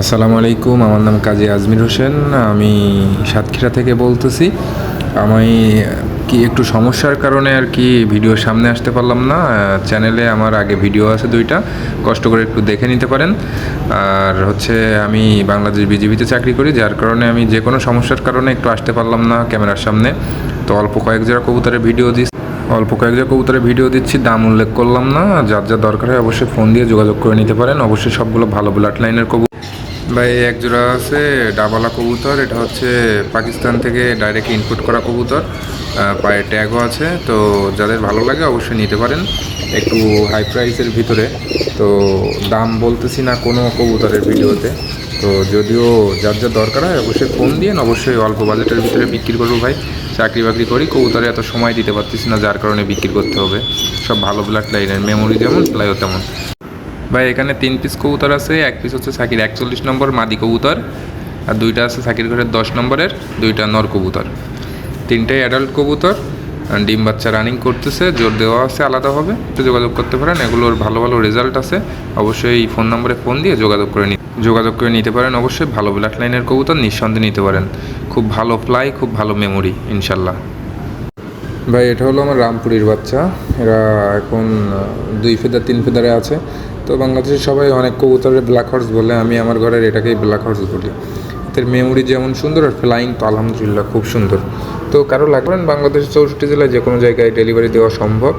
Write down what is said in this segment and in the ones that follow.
আসসালামু আলাইকুম, আমার নাম কাজী আজমির হোসেন, আমি সাতক্ষীরা থেকে বলতেছি। আমি কি একটু সমস্যার কারণে আর কি ভিডিও সামনে আসতে পারলাম না, চ্যানেলে আমার আগে ভিডিও আছে দুইটা, কষ্ট করে একটু দেখে নিতে পারেন। আর হচ্ছে আমি বাংলাদেশ বিজিবিতে চাকরি করি, যার কারণে আমি যে কোনো সমস্যার কারণে একটু আসতে পারলাম না ক্যামেরার সামনে। তো অল্প কয়েক জোড়া কবুতরের ভিডিও দিই অল্প কয়েক জোড়া কবুতরের ভিডিও দিচ্ছি, দাম উল্লেখ করলাম না। যার যা দরকার হয় অবশ্যই ফোন দিয়ে যোগাযোগ করে নিতে পারেন। অবশ্যই সবগুলো ভালো ব্লাড লাইনের কবুতর ভাই এক জোড়া আছে, ডাবালা কবুতর, এটা হচ্ছে পাকিস্তান থেকে ডাইরেক্ট ইনপুট করা কবুতর পায়ে ট্যাগও আছে, তো যাদের ভালো লাগে অবশ্যই নিতে পারেন, একটু হাই প্রাইসের ভিতরে। তো দাম বলতেছি না কোনো কবুতরের ভিডিওতে, তো যদিও যার যা দরকার হয় অবশ্যই ফোন দিয়ে অবশ্যই অল্প বাজেটের ভিতরে বিক্রি করব ভাই। চাকরি বাকরি করি, কবুতরে এত সময় দিতে পারতেছি না, যার কারণে বিক্রি করতে হবে। সব ভালো ব্লাড লাইনের মেমোরি যেমন প্লাইও তেমন। ভাই, এখানে তিন পিস কবুতর আছে, এক পিস হচ্ছে সাকির, একচল্লিশ নম্বর মাদি কবুতর, আর দুইটা আছে সাকির ঘরের দশ নম্বরের, দুইটা নর কবুতর। তিনটাই অ্যাডাল্ট কবুতর ডিম বাচ্চা রানিং করতেছে, জোর দেওয়া আছে আলাদাভাবে তো যোগাযোগ করতে পারেন এগুলোর ভালো ভালো রেজাল্ট আছে, অবশ্যই এই ফোন নম্বরে ফোন দিয়ে যোগাযোগ করে নি যোগাযোগ করে নিতে পারেন, অবশ্যই ভালো ব্ল্যাক লাইনের কবুতর, নিঃসন্দেহে নিতে পারেন। খুব ভালো ফ্লাই খুব ভালো মেমোরি ইনশাল্লাহ। ভাই, এটা হলো আমার রামপুরির বাচ্চা, এরা এখন দুই ফেদার, তিন ফেদারে আছে। তো বাংলাদেশের সবাই অনেক কবুতরের ব্ল্যাক হর্স বলে, আমি আমার ঘরের এটাকেই ব্ল্যাক হর্স বলি। এদের মেমোরি যেমন সুন্দর আর ফ্লাইং তো আলহামদুলিল্লাহ খুব সুন্দর। তো কারও লাগবেন বাংলাদেশের চৌষট্টি জেলায় যে কোনো জায়গায় ডেলিভারি দেওয়া সম্ভব।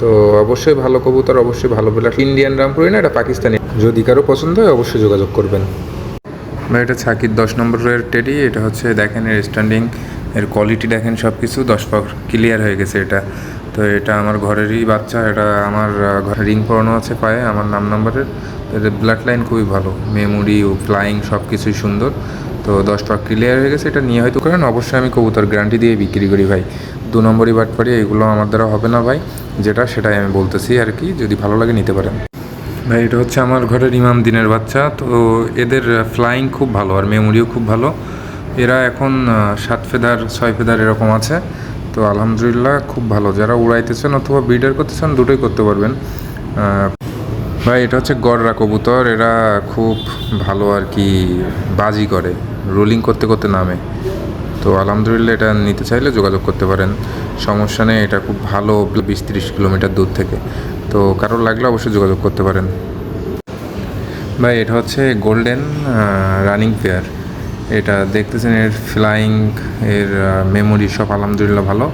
তো অবশ্যই ভালো কবুতর, অবশ্যই ভালো ব্ল্যাক ইন্ডিয়ান রামপুরি না, এটা পাকিস্তানি। যদি কারও পছন্দ হয়, অবশ্যই যোগাযোগ করবেন। এটা ছাকির দশ নম্বরের টেডি এটা হচ্ছে দেখেন এর স্ট্যান্ডিং এর কোয়ালিটি দেখেন সব কিছু দশ পাক ক্লিয়ার হয়ে গেছে এটা। তো এটা আমার ঘরেরই বাচ্চা, এটা আমার রিং পরানো আছে পায়ে, আমার নাম নাম্বারের। এদের ব্লাড লাইন খুবই ভালো মেমোরি ও ফ্লাইং সব কিছুই সুন্দর। তো দশ পাক ক্লিয়ার হয়ে গেছে, এটা নিয়ে হয়তো করেন অবশ্যই আমি কবুতর গ্যারান্টি দিয়ে বিক্রি করি ভাই। দু নম্বরই বাট পারি এগুলো আমার দ্বারা হবে না ভাই। যেটা সেটাই আমি বলতেছি, আর কি, যদি ভালো লাগে নিতে পারেন। ভাই, এটা হচ্ছে আমার ঘরের ইমাম দিনের বাচ্চা, তো এদের ফ্লাইং খুব ভালো, আর মেমোরিও খুব ভালো। এরা এখন সাত ফেদার, ছয় ফেদার এরকম আছে। তো আলহামদুলিল্লাহ খুব ভালো। যারা উড়াইতেছেন অথবা ব্রিডার করতেছেন, দুটোই করতে পারবেন। ভাই, এটা হচ্ছে গড়রা কবুতর। এরা খুব ভালো আর কি বাজি করে, রোলিং করতে করতে নামে। তো আলহামদুলিল্লাহ এটা নিতে চাইলে যোগাযোগ করতে পারেন। সমস্যা নেই, এটা খুব ভালো, বিশ তিরিশ কিলোমিটার দূর থেকে। তো কারোর লাগলে অবশ্যই যোগাযোগ করতে পারেন। ভাই, এটা হচ্ছে গোল্ডেন রানিং পেয়ার এটা দেখতেছেন, এর ফ্লাইং এর মেমোরি সব আলহামদুলিল্লাহ ভালো।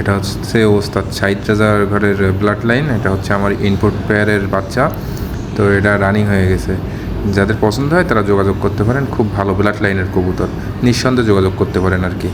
এটা হচ্ছে ওস্তাদ সাইদ রাজার ঘরের ব্লাড লাইন এটা হচ্ছে আমার ইনপুট পেয়ারের বাচ্চা। তো এটা রানিং হয়ে গেছে। যাদের পছন্দ হয় তারা যোগাযোগ করতে পারেন, খুব ভালো ব্লাড লাইনের কবুতর। নিঃসন্দেহে যোগাযোগ করতে পারেন আর কি।